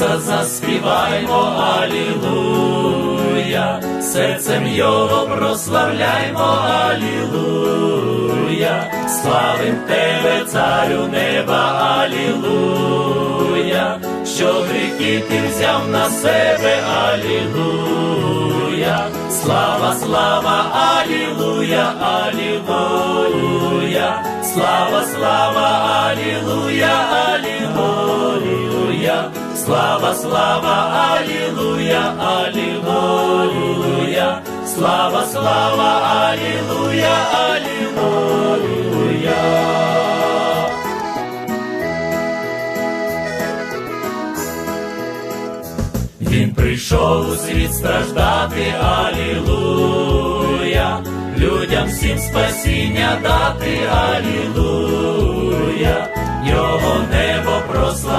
Ісуса заспіваймо, Алілуя, серцем Його прославляймо, Алілуя, славим Тебе, царю неба, Алілуя, що гріхи ти взяв на себе, Алілуя, слава, слава, Алілуя, Алілуя, слава, слава, Алілуя, Алілуя, слава, слава, Алілуя, Алілуя, слава, слава, Алілуя, Алілуя. Він прийшов у світ страждати, Алілуя, людям всім спасіння дати, Алілуя, Його небо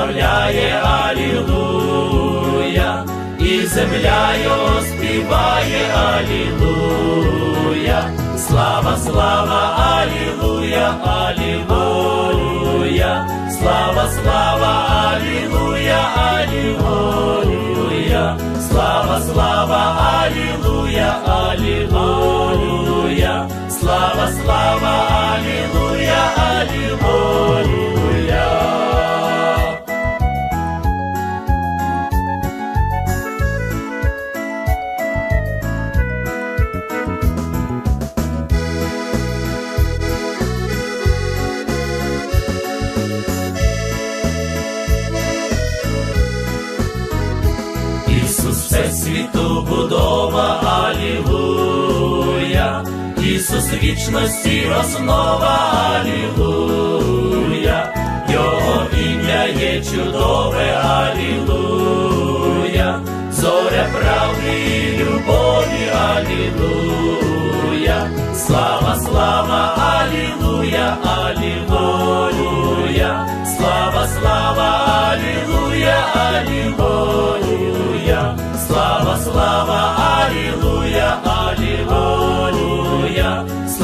прославляє, Алілуя, і земля його співає, Алілуя, слава, слава, Алілуя, Алілуя, слава, слава, Алілуя, Алілуя, слава, слава, Алілуя, Алілуя, слава, слава, Алілуя, Алілуя. Вічності основа, Алілуя, Його ім'я є чудове, Алілуя, зоря правди і любові, Алілуя, слава, слава, Алілуя, Алілуя, слава, слава, Алілуя, Алілуя,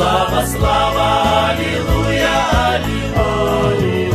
слава, слава, Аллилуйя, Алілуя.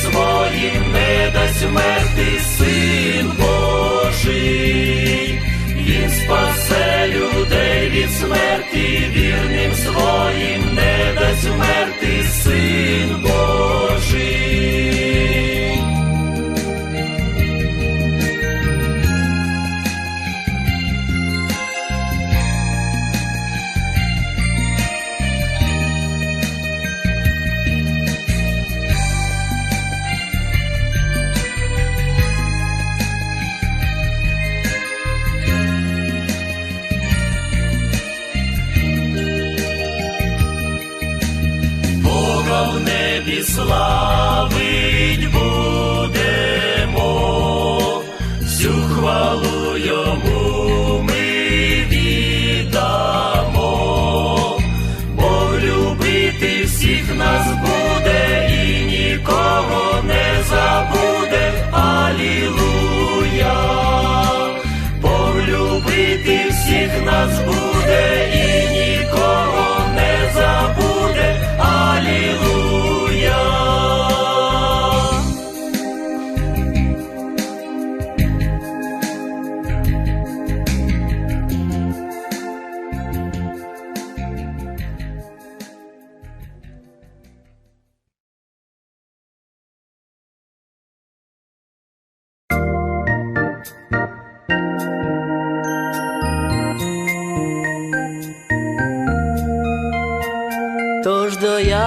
Своїм не дасть вмерти син Божий, він спасе людей від смерті, вірним своїм не дасть вмерти син Божий. Небі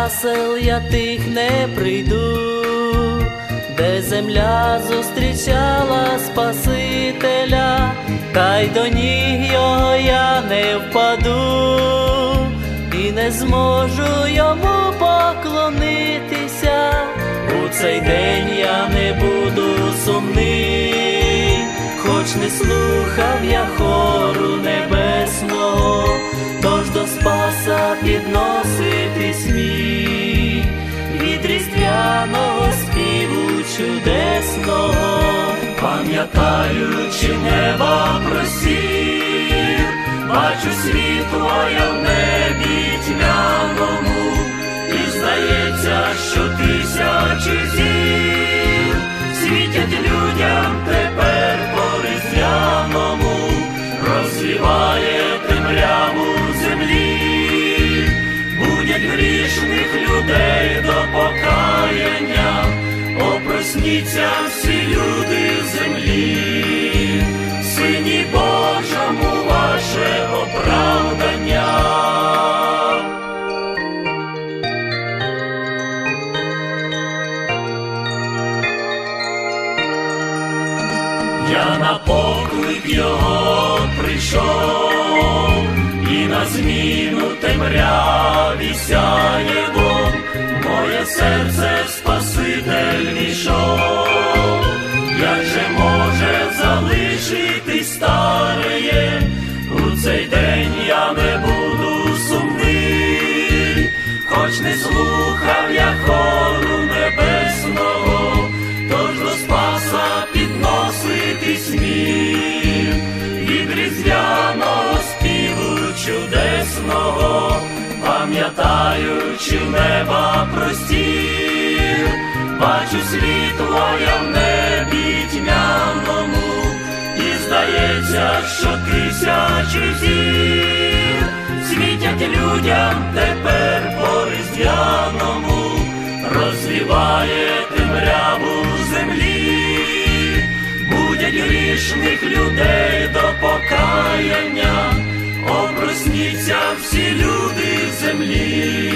ясел я тих не прийду, де земля зустрічала Спасителя, та й до ніг його я не впаду, і не зможу йому поклонитися. У цей день я не буду сумний, хоч не слухав я хору небесного, до Спаса підноситись міг від різдвяного співу чудесного, Пам'ятаючи неба просів, бачу світло я в небі тьмяному, і здається, що тисячі опросніться всі люди землі, сині Божому ваше оправдання. Я на поклик його прийшов, і на зміну темряві сяє вон, моє серце залишити стареє, у цей день я не буду сумний, хоч не слухав я хору небесного, тож до Спаса підноситись міг. Від різдвяного співу чудесного, пам'ятаючи неба простір, бачу світло я в небі тьмяному, здається, що тисячі зір світять людям тепер по різдвяному, розвіває темряву землі, будять грішних людей до покаяння, опросніться всі люди землі,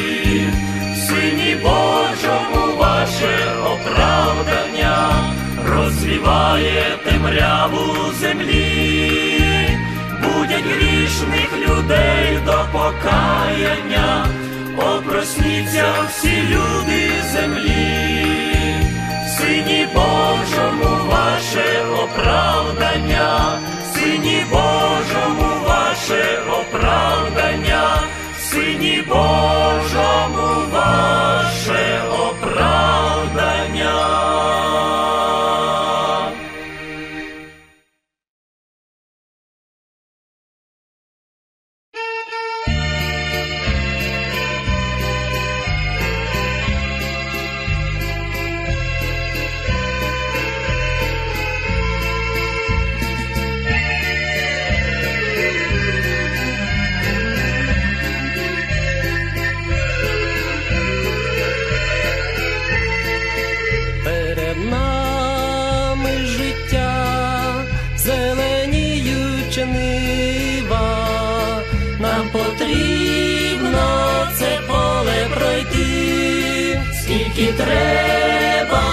сині Божому ваше оправдання, розвіває темряву землі, будять грішних людей до покаяння, опросніться всі люди землі, сині Божому ваше оправдання, сині Божому ваше оправдання, сині Божому ваше оправдання. Скільки треба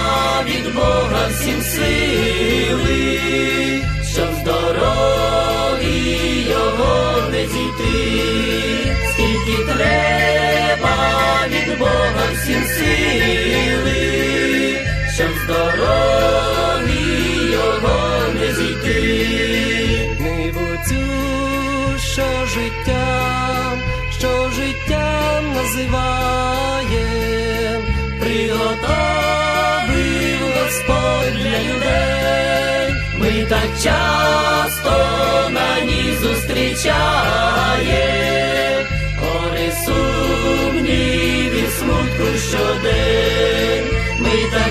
від Бога всім сили, щоб з дороги його не зійти, скільки треба від Бога всім сили, щоб з дороги його не зійти. Ниву цю, що життям, що життям називає, приготовив Господь для людей. Ми так часто на ній зустрічає, гори сумнів і смутку щодень. Ми так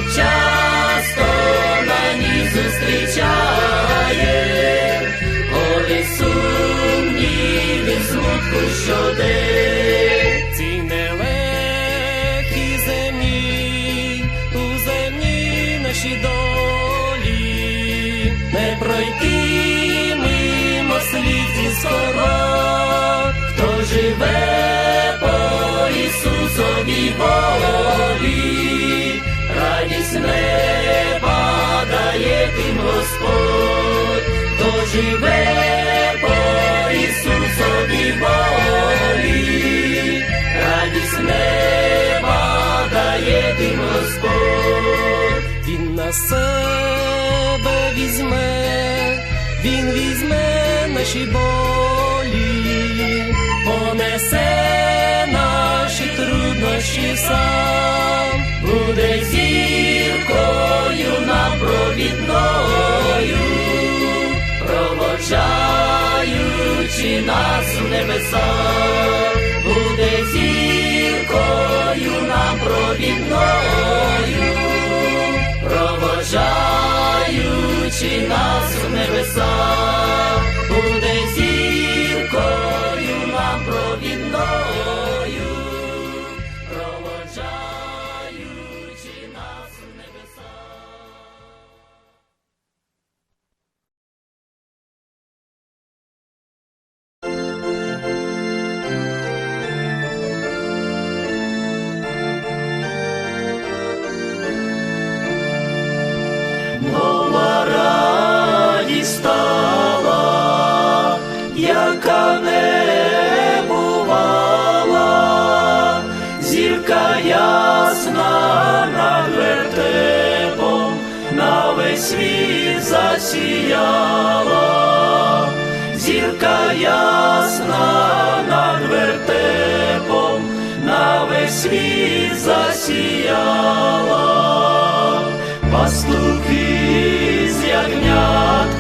слів хто живе по Ісусу Ісусовій волі, радість неба дає тим Господь, хто живе по Ісусовій волі, радість неба Господь. Він на себе візьме, він візьме наші болі, понесе наші труднощі сам, буде зіркою нам провідною, проводжаючи нас в небеса, буде зіркою нам провідною провожаючи нас в небеса, буде зіркою нам провідною, весь світ засіяла, зірка ясна над вертепом, на весь світ засіяла. Пастухи з ягнятком,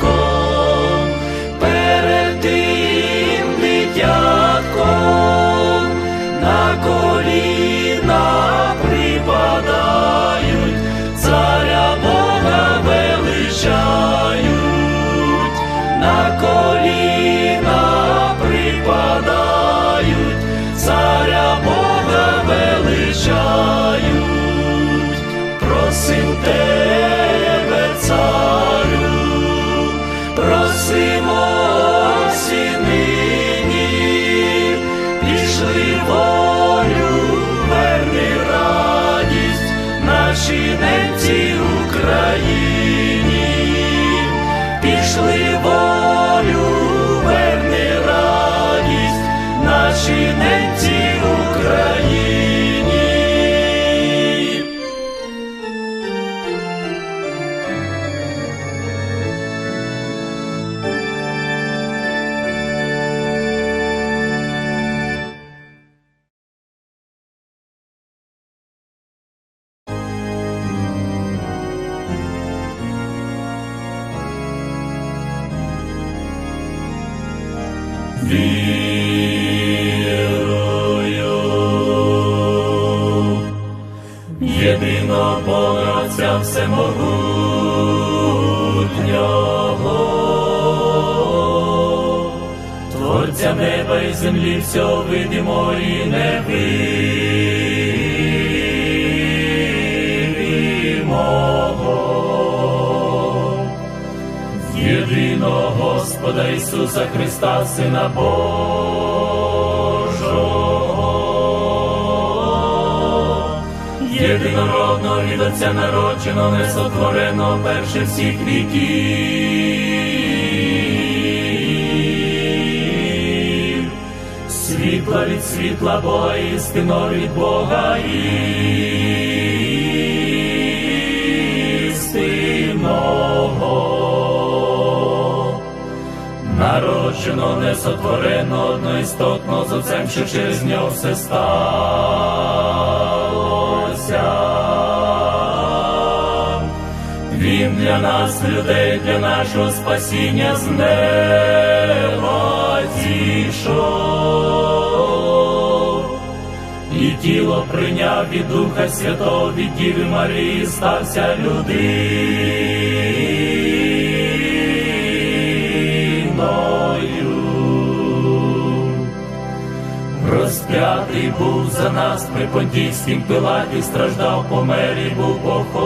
єдиного Бога Отця Всемогутнього, Творця неба і землі, всього видимо і невидимого. Єдиного Господа Ісуса Христа, Сина Божого, єдинородного від Отця народженого, несотвореного перше всіх віків, світла від світла Бога, істинно від Бога істинного народжено, несотворено, одноістотно з Отцем, що через нього все сталося. Він для нас, людей, для нашого спасіння з неба зійшов. І тіло прийняв від Духа Святого, від Діви Марії, стався людиною. Розп'ятий був за нас при понтійським пилаті, страждав, помер і був похований.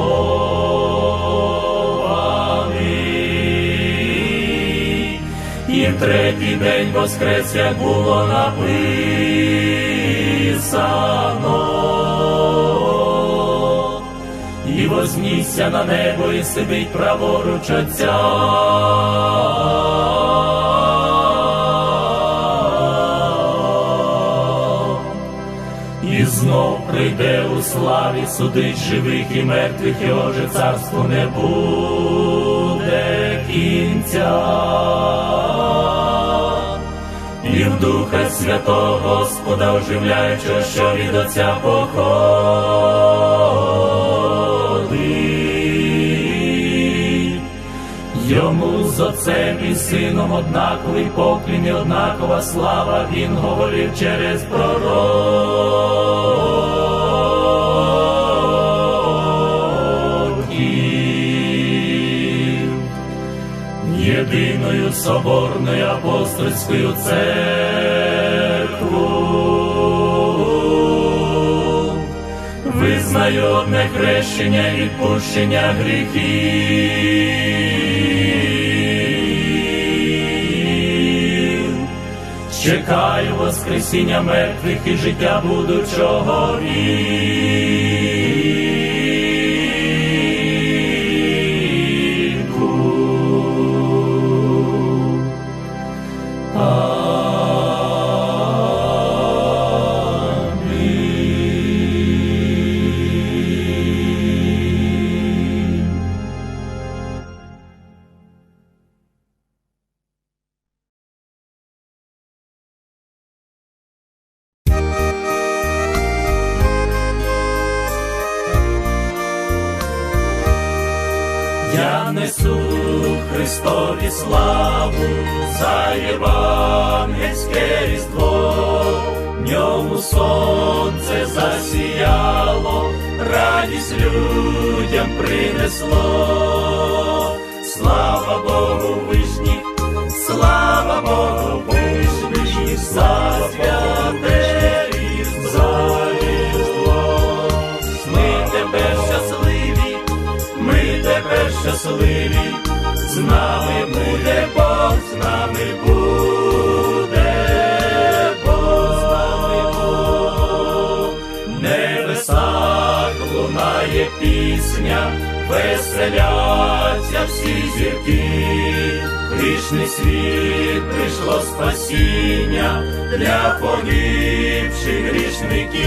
І третій день воскрес, як було написано, і вознісся на небо, і сидить праворуч Отця. Прийде у славі судить живих і мертвих, його же царству не буде кінця. І в Духа Святого Господа оживляючого, що від Отця походить. Йому з отцем і сином однаковий поклін і однакова слава, він говорив через пророків. Єдиною соборною апостольською церкву. Визнаю одне хрещення і відпущення гріхів. Чекаю воскресіння мертвих і життя будучого віку. Людям принесло. Слава Богу вишні, слава Богу вишні, за святе різдво. Ми тепер щасливі, ми тепер щасливі, з нами буде Бог, з нами буде пісня, веселяться всі зірки, грішний світ прийшло спасіння для погибших грішників.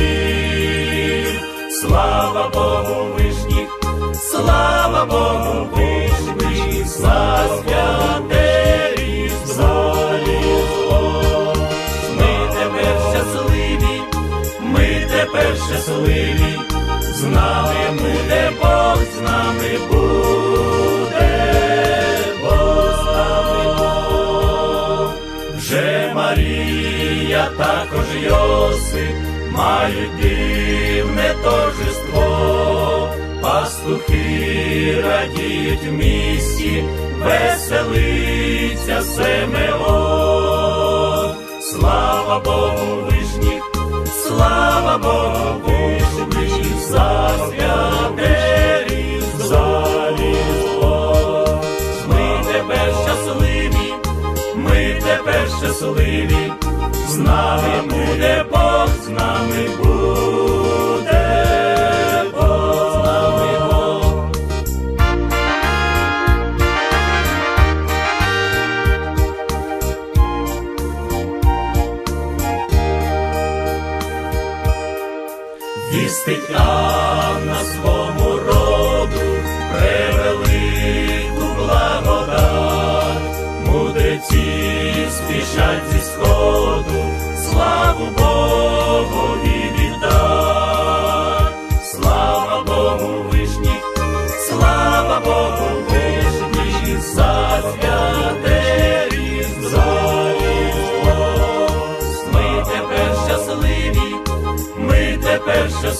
Слава Богу вишніх, слава Богу вишніх, за святе різдво, різдво. Ми тепер щасливі, ми тепер щасливі, з нами буде Бог, з нами буде Бог, з нами Бог. Вже Марія, також Йосип мають дивне торжество, пастухи радіють в місті, веселиться Симеон. Слава Богу вишніх, слава Богу вишніх, за святе тепер щасливі, з нами буде Бог, з нами буде. Вістить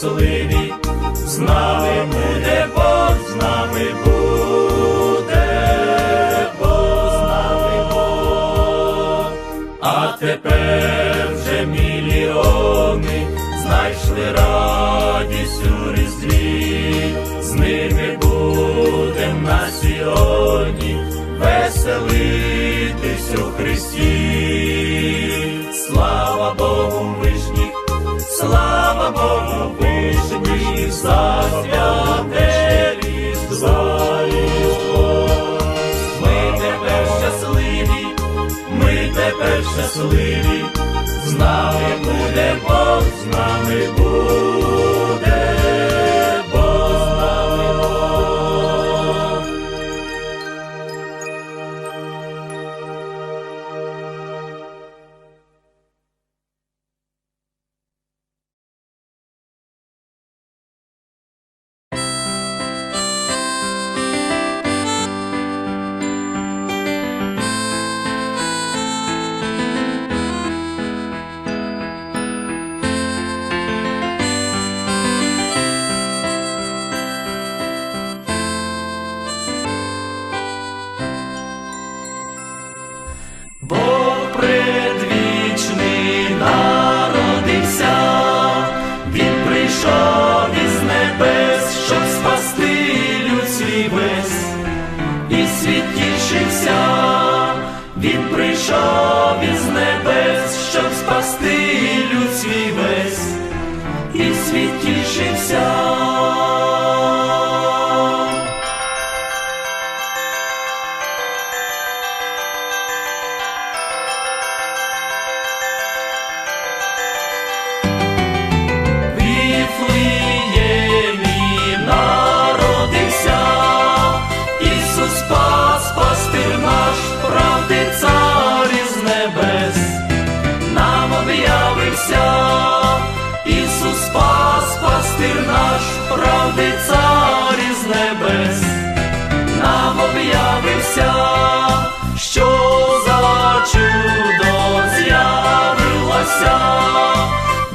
щасливі, з нами буде Бог, з нами буде Бог, з нами Бог. А тепер вже мільйони знайшли радість у різдві, з ними будем на сьогодні за святе Різдво. Ми тепер щасливі, ми тепер щасливі, з нами буде Бог, з нами буде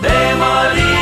де Марія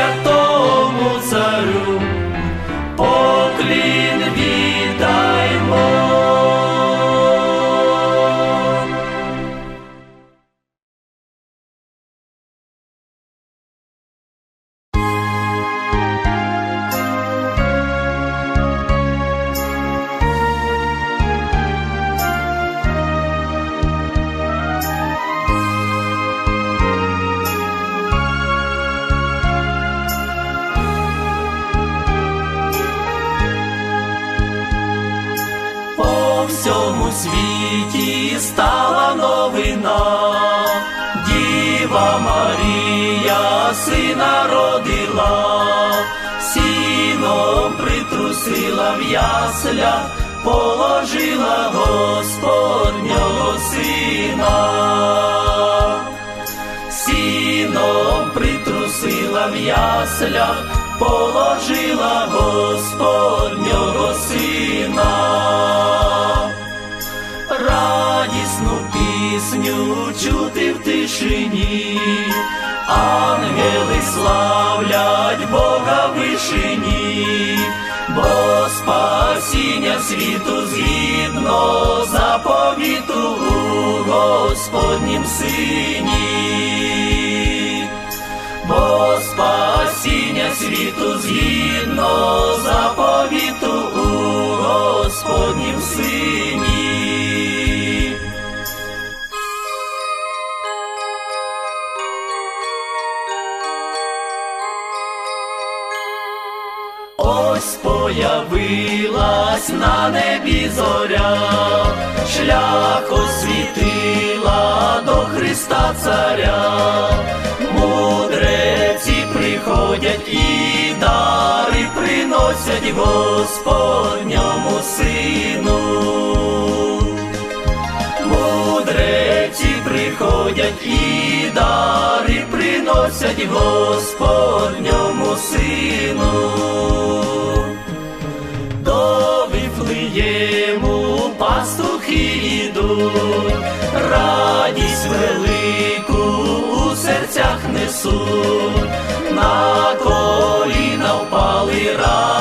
ya яслях, положила Господнього сина. Радісну пісню чути в тишині, ангели славлять Бога в вишині, бо спасіння світу згідно заповіту у Господнім сині бо спасіння світу згідно заповіту у Господнім сині. Ось появилась на небі зоря, шлях освітила до Христа Царя, приносять Господньому сину. Мудреці приходять і дари приносять Господньому сину. До Вифлеєму пастухи йдуть, радість велику у серцях несуть, на коліна впали разом,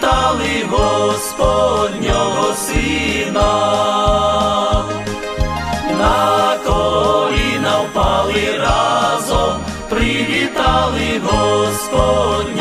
привітали Господнього сина. На коліна впали разом, привітали Господнього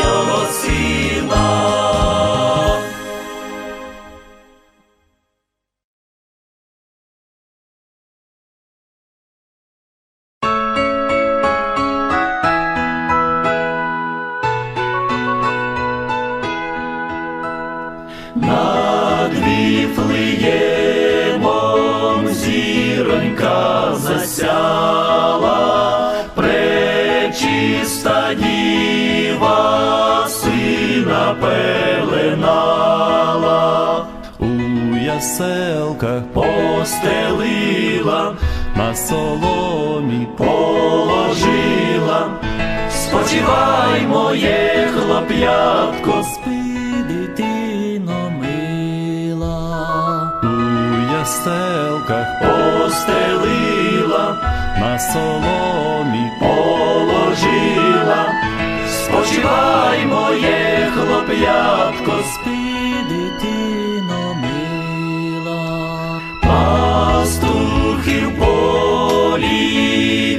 моє спи, дитино мила. пастухи в полі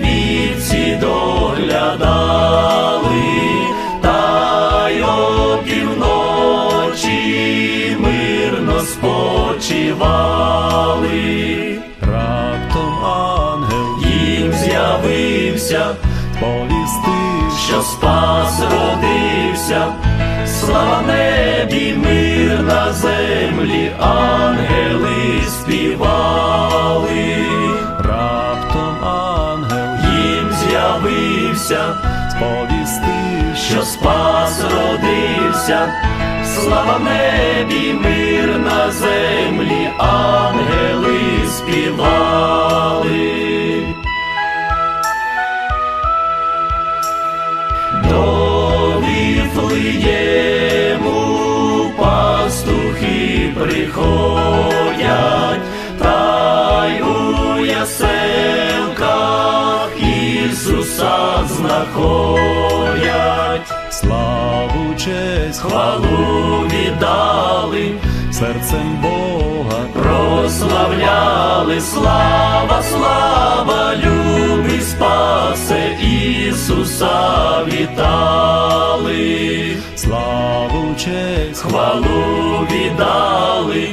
вівці доглядали, та й опівночі мирно спочивали. Раптом ангел Їм з'явився повістив, що спас родився, слава небі, мир на землі, ангели співали, раптом ангел їм з'явився, сповістив, що спас родився, слава небі, мир на землі, ангели співали. Честь, хвалу віддали, серцем Бога прославляли, слава, слава, любий спасе, Ісуса вітали. славу честь, хвалу віддали,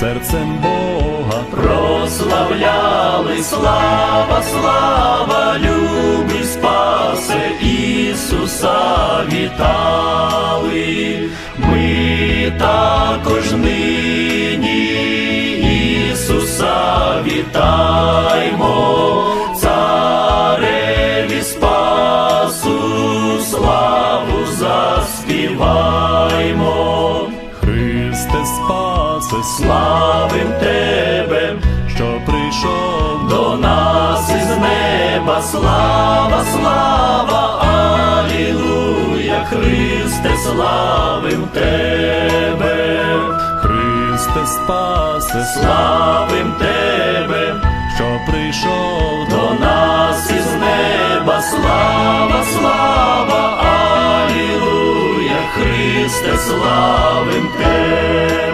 серцем Бога. Прославляли, слава, слава, любий спасе, Ісуса вітали, ми також нині спасе, Славим тебе, що прийшов до нас із неба, слава, слава, Алілуя, Христе, славим тебе, Христе спасе, славим тебе, що прийшов до нас із неба, слава, слава, Алілуя, Христе, славим тебе.